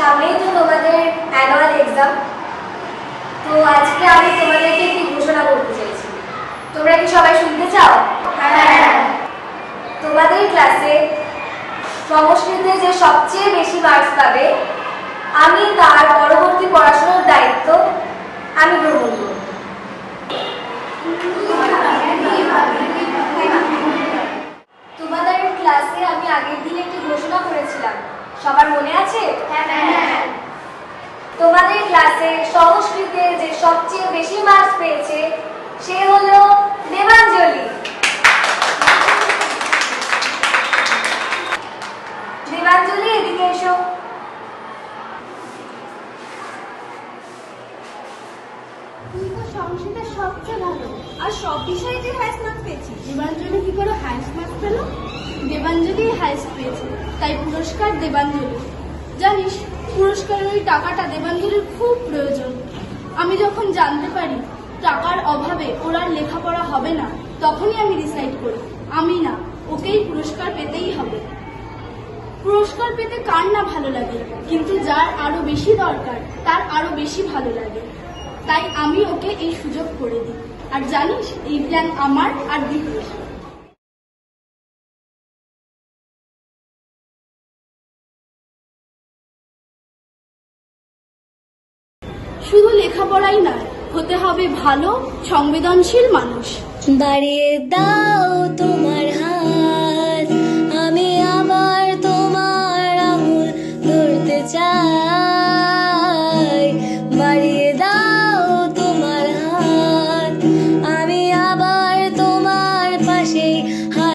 সামনেই তো তোমাদের অ্যানুয়াল এক্সাম তো আজকে আমি তোমাদেরকে একটি ঘোষণা করতে চাইছি। তোমরা কি সবাই শুনতে চাও? হ্যাঁ তোমাদের ক্লাসে সংস্কৃতে যে সবচেয়ে বেশি মার্কস পাবে আমি তার পরবর্তী পড়াশোনার দায়িত্ব আমি গ্রহণ করব। তোমাদের ক্লাসে আমি আগের দিন একটি ঘোষণা করেছিলাম। সবার মনে আছে? হ্যাঁ তোমাদের ক্লাসে সংস্কৃতে যে সবচেয়ে বেশি মার্কস পেয়েছে, সে হলো দেবাঞ্জলি। দেবাঞ্জলি, এদিকে এসো। তো সবচেয়ে ভালো। আর সব বিষয়ে যে হাইস্ট মার্কস পেয়েছিস দেবাঞ্জলি কি করে হাইস্ট মার্কস পেল? দেবাঞ্জলি হাইস্ট পেয়েছে তাই পুরস্কার দেবাঞ্জলি। জানিস, পুরস্কারের ওই টাকাটা দেবাঞ্জলির খুব প্রয়োজন। আমি যখন জানতে পারি টাকার অভাবে ওর আর লেখাপড়া হবে না, তখনই আমি ডিসাইড করি, আমি না, ওকেই পুরস্কার পেতেই হবে। পুরস্কার পেতে কার না ভালো লাগে? কিন্তু যার আরও বেশি দরকার, তার আরও বেশি ভালো লাগে। তাই আমি ওকে এই সুযোগ করে দিই। আর জানিস, এই প্ল্যান আমার আর দীপের। শুধু লেখাপড়াই নয়, হতে হবে ভালো, সংবেদনশীল মানুষ। বাড়িয়ে দাও তোমার হাত, আমি আবার তোমার আঙুল ধরতে চাই।